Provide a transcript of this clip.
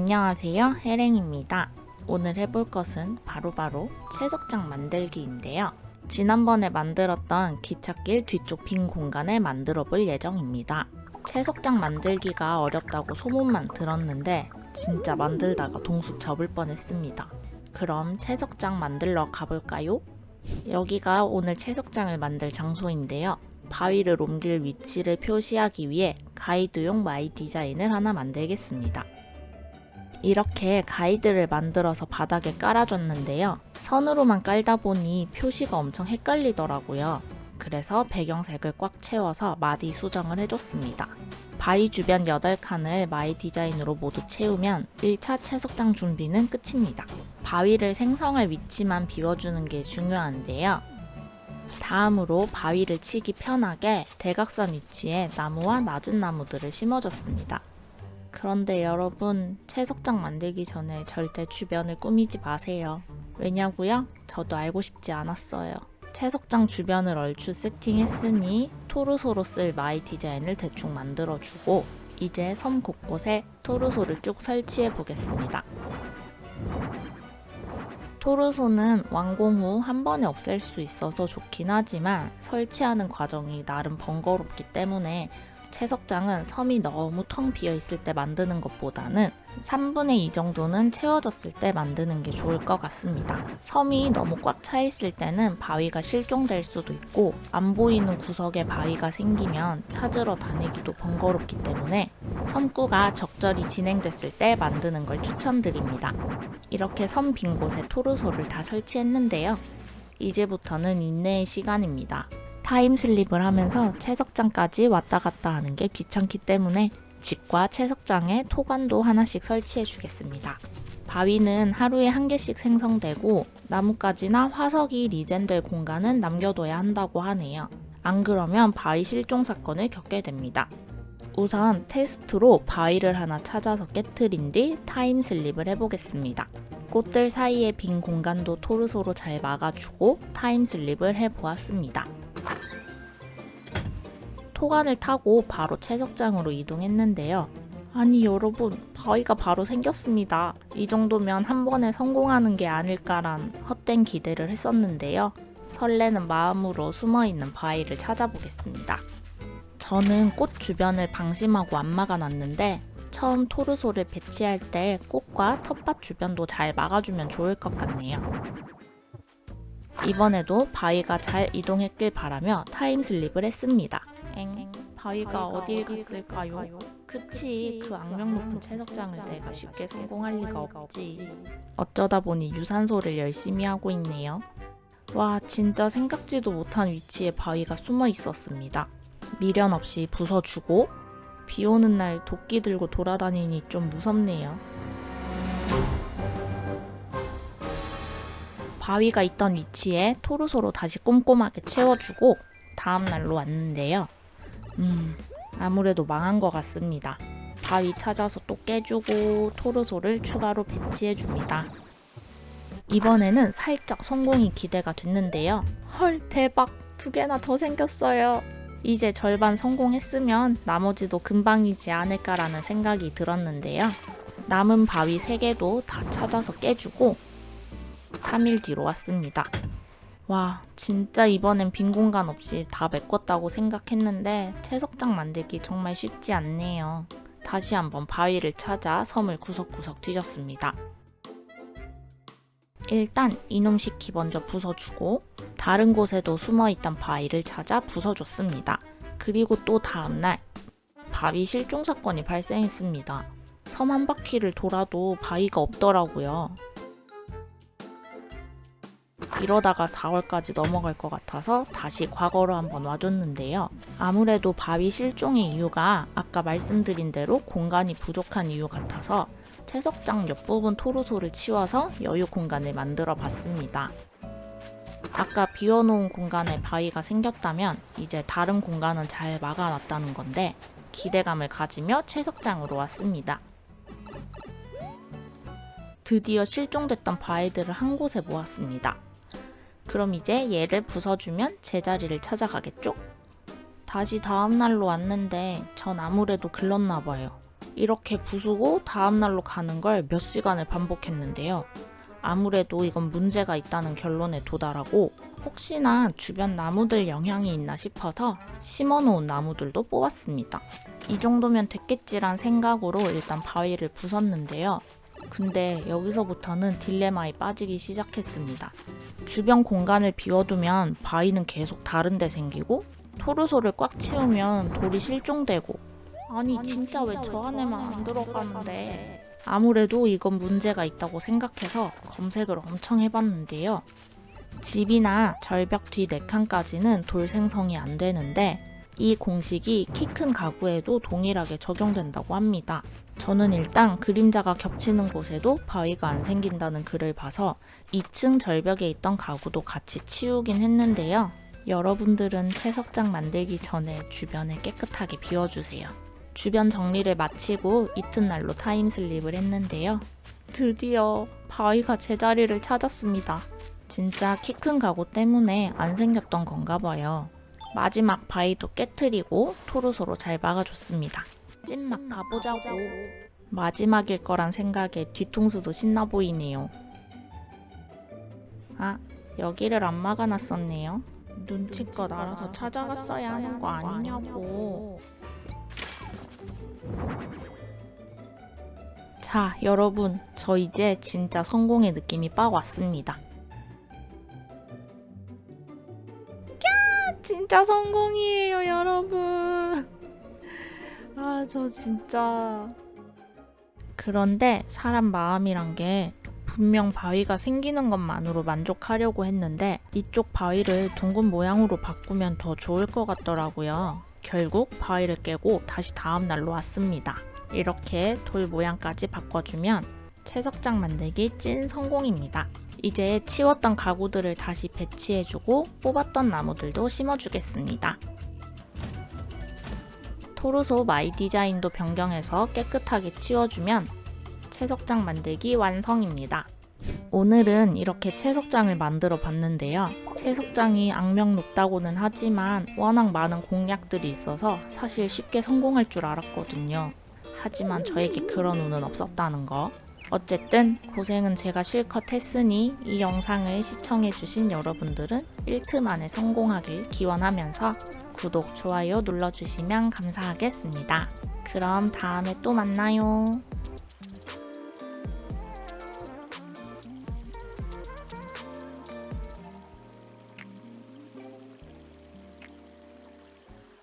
안녕하세요. 혜랭입니다. 오늘 해볼 것은 바로 바로 채석장 만들기인데요. 지난번에 만들었던 기찻길 뒤쪽 빈 공간을 만들어 볼 예정입니다. 채석장 만들기가 어렵다고 소문만 들었는데 진짜 만들다가 동숙 접을 뻔했습니다. 그럼 채석장 만들러 가볼까요? 여기가 오늘 채석장을 만들 장소인데요. 바위를 옮길 위치를 표시하기 위해 가이드용 마이 디자인을 하나 만들겠습니다. 이렇게 가이드를 만들어서 바닥에 깔아줬는데요. 선으로만 깔다 보니 표시가 엄청 헷갈리더라고요. 그래서 배경색을 꽉 채워서 마디 수정을 해줬습니다. 바위 주변 8칸을 마이 디자인으로 모두 채우면 1차 채석장 준비는 끝입니다. 바위를 생성할 위치만 비워주는 게 중요한데요. 다음으로 바위를 치기 편하게 대각선 위치에 나무와 낮은 나무들을 심어줬습니다. 그런데 여러분, 채석장 만들기 전에 절대 주변을 꾸미지 마세요. 왜냐고요? 저도 알고 싶지 않았어요. 채석장 주변을 얼추 세팅했으니 토르소로 쓸 마이 디자인을 대충 만들어주고 이제 섬 곳곳에 토르소를 쭉 설치해 보겠습니다. 토르소는 완공 후 한 번에 없앨 수 있어서 좋긴 하지만 설치하는 과정이 나름 번거롭기 때문에 채석장은 섬이 너무 텅 비어 있을 때 만드는 것보다는 3분의 2 정도는 채워졌을 때 만드는 게 좋을 것 같습니다. 섬이 너무 꽉 차 있을 때는 바위가 실종될 수도 있고 안 보이는 구석에 바위가 생기면 찾으러 다니기도 번거롭기 때문에 섬구가 적절히 진행됐을 때 만드는 걸 추천드립니다. 이렇게 섬 빈 곳에 토르소를 다 설치했는데요. 이제부터는 인내의 시간입니다. 타임슬립을 하면서 채석장까지 왔다 갔다 하는 게 귀찮기 때문에 집과 채석장에 토관도 하나씩 설치해 주겠습니다. 바위는 하루에 한 개씩 생성되고 나뭇가지나 화석이 리젠될 공간은 남겨둬야 한다고 하네요. 안 그러면 바위 실종 사건을 겪게 됩니다. 우선 테스트로 바위를 하나 찾아서 깨트린 뒤 타임슬립을 해보겠습니다. 꽃들 사이의 빈 공간도 토르소로 잘 막아주고 타임슬립을 해보았습니다. 토관을 타고 바로 채석장으로 이동했는데요. 아니 여러분 바위가 바로 생겼습니다. 이 정도면 한 번에 성공하는 게 아닐까란 헛된 기대를 했었는데요. 설레는 마음으로 숨어있는 바위를 찾아보겠습니다. 저는 꽃 주변을 방심하고 안 막아놨는데 처음 토르소를 배치할 때 꽃과 텃밭 주변도 잘 막아주면 좋을 것 같네요. 이번에도 바위가 잘 이동했길 바라며 타임슬립을 했습니다. 엥, 바위가 어딜 갔을까요? 그치, 그 악명 높은 채석장을 내가 쉽게 성공할 리가 없지. 어쩌다 보니 유산소를 열심히 하고 있네요. 와, 진짜 생각지도 못한 위치에 바위가 숨어 있었습니다. 미련 없이 부숴주고, 비 오는 날 도끼 들고 돌아다니니 좀 무섭네요. 바위가 있던 위치에 토르소로 다시 꼼꼼하게 채워주고 다음 날로 왔는데요. 음, 아무래도 망한 것 같습니다. 바위 찾아서 또 깨주고 토르소를 추가로 배치해 줍니다. 이번에는 살짝 성공이 기대가 됐는데요. 헐, 대박! 두 개나 더 생겼어요. 이제 절반 성공했으면 나머지도 금방이지 않을까라는 생각이 들었는데요. 남은 바위 3개도 다 찾아서 깨주고 3일 뒤로 왔습니다. 와, 진짜 이번엔 빈 공간 없이 다 메꿨다고 생각했는데 채석장 만들기 정말 쉽지 않네요. 다시 한번 바위를 찾아 섬을 구석구석 뒤졌습니다. 일단 이놈 시키 먼저 부숴주고 다른 곳에도 숨어있던 바위를 찾아 부숴줬습니다. 그리고 또 다음날 바위 실종 사건이 발생했습니다. 섬 한 바퀴를 돌아도 바위가 없더라고요. 이러다가 4월까지 넘어갈 것 같아서 다시 과거로 한번 와줬는데요. 아무래도 바위 실종의 이유가 아까 말씀드린 대로 공간이 부족한 이유 같아서 채석장 옆부분 토르소를 치워서 여유 공간을 만들어 봤습니다. 아까 비워놓은 공간에 바위가 생겼다면 이제 다른 공간은 잘 막아놨다는 건데 기대감을 가지며 채석장으로 왔습니다. 드디어 실종됐던 바위들을 한 곳에 모았습니다. 그럼 이제 얘를 부숴주면 제자리를 찾아가겠죠? 다시 다음 날로 왔는데 전 아무래도 글렀나 봐요. 이렇게 부수고 다음날로 가는 걸 몇 시간을 반복했는데요. 아무래도 이건 문제가 있다는 결론에 도달하고 혹시나 주변 나무들 영향이 있나 싶어서 심어놓은 나무들도 뽑았습니다. 이 정도면 됐겠지란 생각으로 일단 바위를 부쉈는데요. 근데 여기서부터는 딜레마에 빠지기 시작했습니다. 주변 공간을 비워두면 바위는 계속 다른 데 생기고 토르소를 꽉 채우면 돌이 실종되고. 아니, 진짜 왜 저 안에만 안 들어가는데? 아무래도 이건 문제가 있다고 생각해서 검색을 엄청 해봤는데요. 집이나 절벽 뒤 4칸까지는 돌 생성이 안 되는데 이 공식이 키 큰 가구에도 동일하게 적용된다고 합니다. 저는 일단 그림자가 겹치는 곳에도 바위가 안 생긴다는 글을 봐서 2층 절벽에 있던 가구도 같이 치우긴 했는데요. 여러분들은 채석장 만들기 전에 주변을 깨끗하게 비워주세요. 주변 정리를 마치고 이튿날로 타임슬립을 했는데요. 드디어 바위가 제자리를 찾았습니다. 진짜 키 큰 가구 때문에 안 생겼던 건가 봐요. 마지막 바위도 깨트리고 토르소로 잘 막아줬습니다. 찐막 가보자고. 마지막일 거란 생각에 뒤통수도 신나 보이네요. 아, 여기를 안 막아놨었네요. 눈치껏 알아서 찾아갔어야 하는 거 아니냐고. 자, 여러분, 저 이제 진짜 성공의 느낌이 빡 왔습니다. 진짜 성공이에요, 여러분. 아, 저 진짜. 그런데 사람 마음이란 게 분명 바위가 생기는 것만으로 만족하려고 했는데 이쪽 바위를 둥근 모양으로 바꾸면 더 좋을 것 같더라고요. 결국 바위를 깨고 다시 다음 날로 왔습니다. 이렇게 돌 모양까지 바꿔주면 채석장 만들기 찐 성공입니다. 이제 치웠던 가구들을 다시 배치해주고 뽑았던 나무들도 심어주겠습니다. 토르소 마이 디자인도 변경해서 깨끗하게 치워주면 채석장 만들기 완성입니다. 오늘은 이렇게 채석장을 만들어 봤는데요. 채석장이 악명 높다고는 하지만 워낙 많은 공략들이 있어서 사실 쉽게 성공할 줄 알았거든요. 하지만 저에게 그런 운은 없었다는 거. 어쨌든 고생은 제가 실컷 했으니 이 영상을 시청해주신 여러분들은 1트 만에 성공하길 기원하면서 구독, 좋아요 눌러주시면 감사하겠습니다. 그럼 다음에 또 만나요.